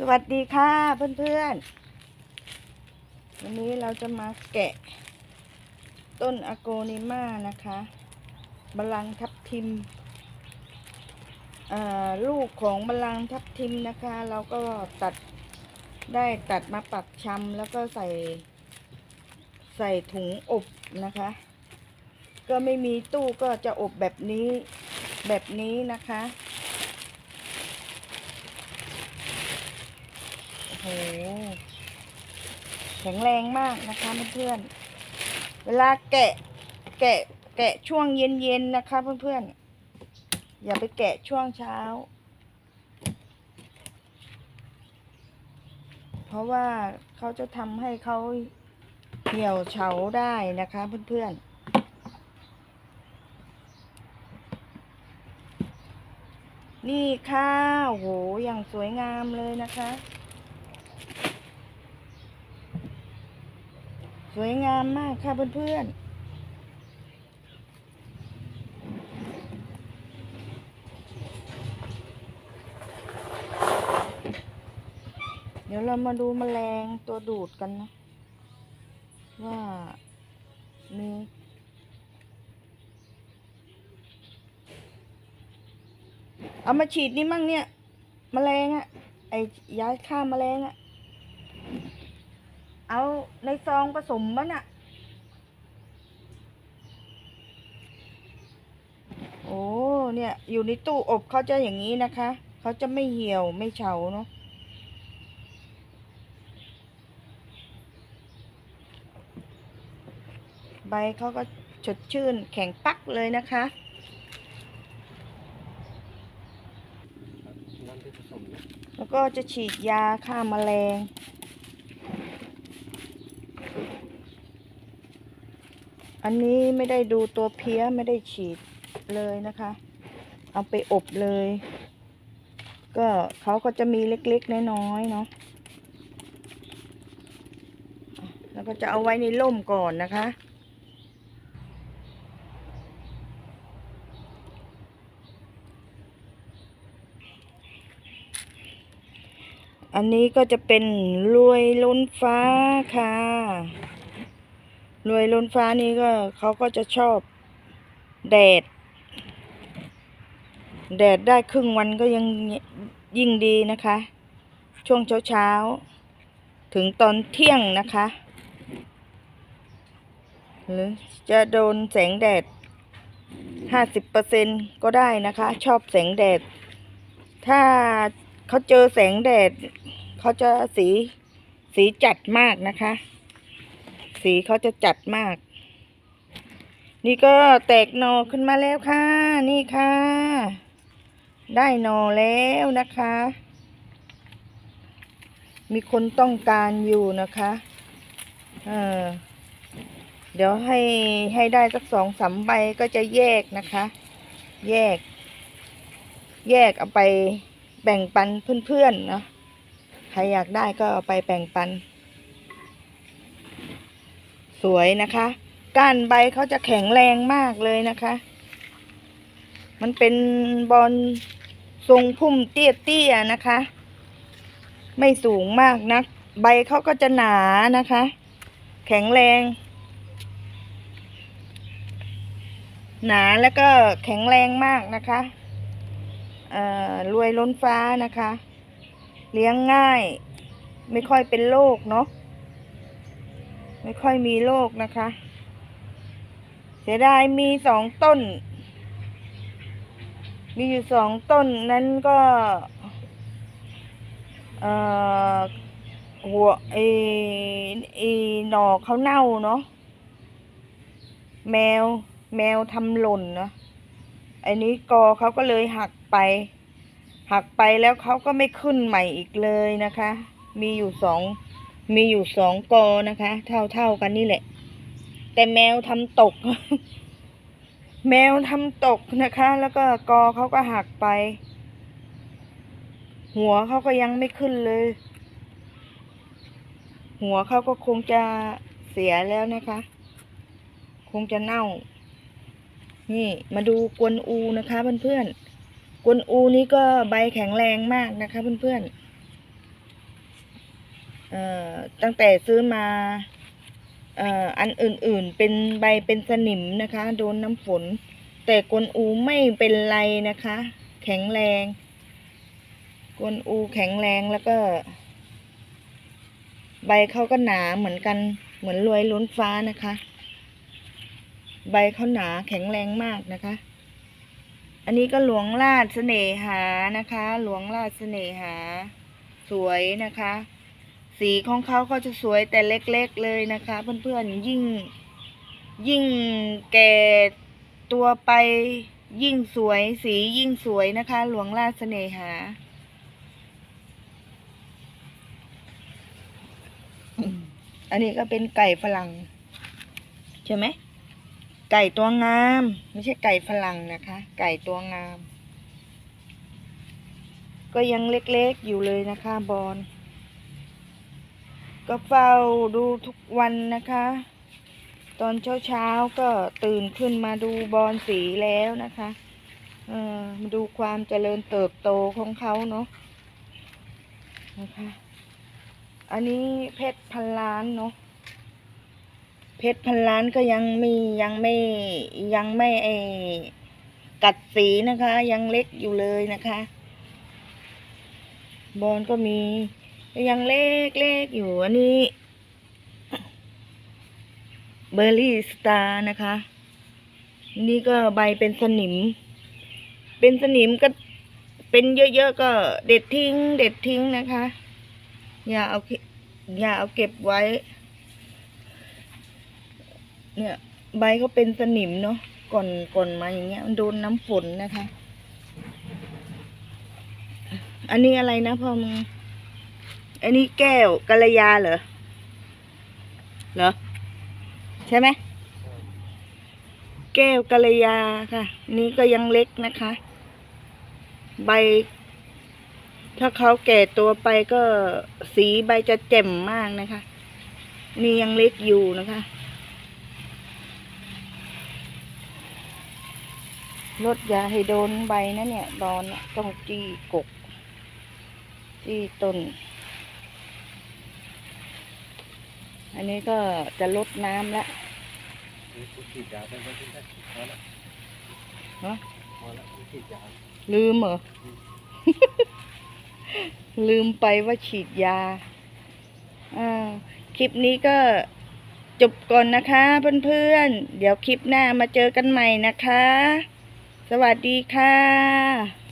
สวัสดีค่ะเพื่อนๆ วันนี้เราจะมาแกะ ต้นอโกนิมานะคะบาลังทับทิมอ่าลูกของบาลังทับทิมนะคะ เราก็ตัดได้ตัดมาปักชำแล้วก็ใส่ ใส่ถุงอบนะคะ ก็ไม่มีตู้ก็จะอบแบบนี้แบบนี้นะคะ โอ้โหแข็งแรงมากนะคะเพื่อนๆ เวลาแกะแกะแกะช่วงเย็นๆนะคะเพื่อนๆ อย่าไปแกะช่วงเช้า เพราะว่าเขาจะทำให้เขาเหี่ยวเฉาได้นะคะเพื่อนๆนี่ค่ะโหอย่างสวยงามเลยนะคะ สวยงามมากค่ะเพื่อนๆเดี๋ยวเรามาดูแมลงตัวดูดกันนะ ว่ามีเอามาฉีดนี่มั่งเนี่ยแมลงอะไอยาฆ่าแมลงอะ เอาในซองผสมมันอะโอ้เนี่ย อยู่ในตู้อบเขาจะอย่างนี้นะคะ เขาจะไม่เหี่ยวไม่เฉาเนาะใบเขาก็สดชื่นแข็งปักเลยนะคะน้ำที่ผสมนะแล้วก็จะฉีดยาฆ่าแมลง อันนี้ไม่ได้ดูตัวเพี้ยไม่ได้ฉีดเลยนะคะ เอาไปอบเลย ก็เขาก็จะมีเล็กๆน้อยๆเนาะแล้วก็จะเอาไว้ในร่มก่อนนะคะอันนี้ก็จะเป็นรวยล้นฟ้าค่ะ รวยล้นฟ้านี่ก็เขาก็จะชอบแดด แดดได้ครึ่งวันก็ยังยิ่งดีนะคะ ช่วงเช้าเช้าๆถึงตอนเที่ยงนะคะ หรือจะโดนแสงแดดห้าสิบเปอร์เซ็นก็ได้นะคะ ชอบแสงแดด ถ้าเขาเจอแสงแดด เขาจะสีสีจัดมากนะคะ สีเขาจะจัดมาก นี่ก็แตกหนอขึ้นมาแล้วค่ะ นี่ค่ะ ได้หนอแล้วนะคะ มีคนต้องการอยู่นะคะเออเดี๋ยวให้ให้ได้สักสองสามใบก็จะแยกนะคะ แยก แยกเอาไปแบ่งปันเพื่อนๆเนาะใครอยากได้ก็เอาไปแบ่งปัน วยนะคะ ก้านใบเขาจะแข็งแรงมากเลยนะคะ มันเป็นบอลทรงพุ่มเตี้ยๆนะคะ ไม่สูงมากนัก ใบเขาก็จะหนานะคะ แข็งแรง หนาแล้วก็แข็งแรงมากนะคะรวยล้นฟ้านะคะ เลี้ยงง่าย ไม่ค่อยเป็นโรคเนาะ ไม่ค่อยมีโรคนะคะ เสียดายมีสองต้น มีอยู่สองต้นนั้นก็หัวไอไอหน่อเขาเน่าเนาะแมวแมวทำหล่นเนาะอันนี้กอเขาก็เลยหักไป หักไปแล้วเขาก็ไม่ขึ้นใหม่อีกเลยนะคะ มีอยู่สอง มีอยู่สองกอนะคะ เท่าเท่ากันนี่แหละ แต่แมวทำตก แมวทำตกนะคะ แล้วก็กอเขาก็หักไป หัวเขาก็ยังไม่ขึ้นเลย หัวเขาก็คงจะเสียแล้วนะคะ คงจะเน่า นี่มาดูกวนอูนะคะเพื่อนๆกวนอูนี่ก็ใบแข็งแรงมากนะคะเพื่อนๆ ตั้งแต่ซื้อมาอ,อันอื่นๆ เป็นใบเป็นสนิมนะคะ โดนน้ำฝน แต่กวนอูไม่เป็นไรนะคะ แข็งแรงกวนอูแข็งแรงแล้วก็ ใบเขาก็หนาเหมือนกัน เหมือนรวยล้นฟ้านะคะ ใบเขาหนาแข็งแรงมากนะคะ อันนี้ก็หลวงราชเสน่หานะคะ หลวงราชเสน่หา สวยนะคะ สีของเขาก็จะสวยแต่เล็กๆเลยนะคะ เพื่อนๆยิ่ง ยิ่งแก่ตัวไปยิ่งสวยสียิ่งสวยนะคะ หลวงราชเสน่หา อันนี้ก็เป็นไก่ฝรั่งใช่ไหมไก่ตัวงาม ไม่ใช่ไก่ฝรั่งนะคะ ไก่ตัวงาม ก็ยังเล็กๆอยู่เลยนะคะบอล ก็เฝ้าดูทุกวันนะคะ ตอนเช้าๆก็ตื่นขึ้นมาดูบอลสีแล้วนะคะเออมาดูความเจริญเติบโตของเขาเนาะนะคะ อันนี้เพชรพันล้านเนาะเพชรพันล้านก็ยังมียังไม่ยังไม่ไอกัดสีนะคะ ยังเล็กอยู่เลยนะคะ บอลก็มี ยังเล็กเล็กอยู่อันนี้ เบอร์รี่สตาร์นะคะ นี่ก็ใบเป็นสนิม เป็นสนิมก็เป็นเยอะๆก็เด็ดทิ้ง เด็ดทิ้งนะคะ อย่าเอาอย่าเอาเก็บไว้ เนี่ย ใบเขาเป็นสนิมเนาะก่อนก่อนมาอย่างเงี้ย มันโดนน้ำฝนนะคะ อันนี้อะไรนะพ่อมึง อันนี้แก้วกัลยาเหรอ เหรอ ใช่ไหม แก้วกัลยาค่ะ นี่ก็ยังเล็กนะคะ ใบ ถ้าเขาแก่ตัวไปก็สีใบจะแจ่มมากนะคะ นี่ยังเล็กอยู่นะคะลดยาให้โดนใบนะเนี่ยบอนต้องจี้กก จี้ต้น อันนี้ก็จะลดน้ำละมีผู้ฉีดยาไปแล้วที่ได้พอแล้วฮะพอแล้วผู้ฉีดยาลืมเหรอ ลืมไปว่าฉีดยาอ่าคลิปนี้ก็จบก่อนนะคะเพื่อนๆ เดี๋ยวคลิปหน้ามาเจอกันใหม่นะคะ สวัสดีค่ะ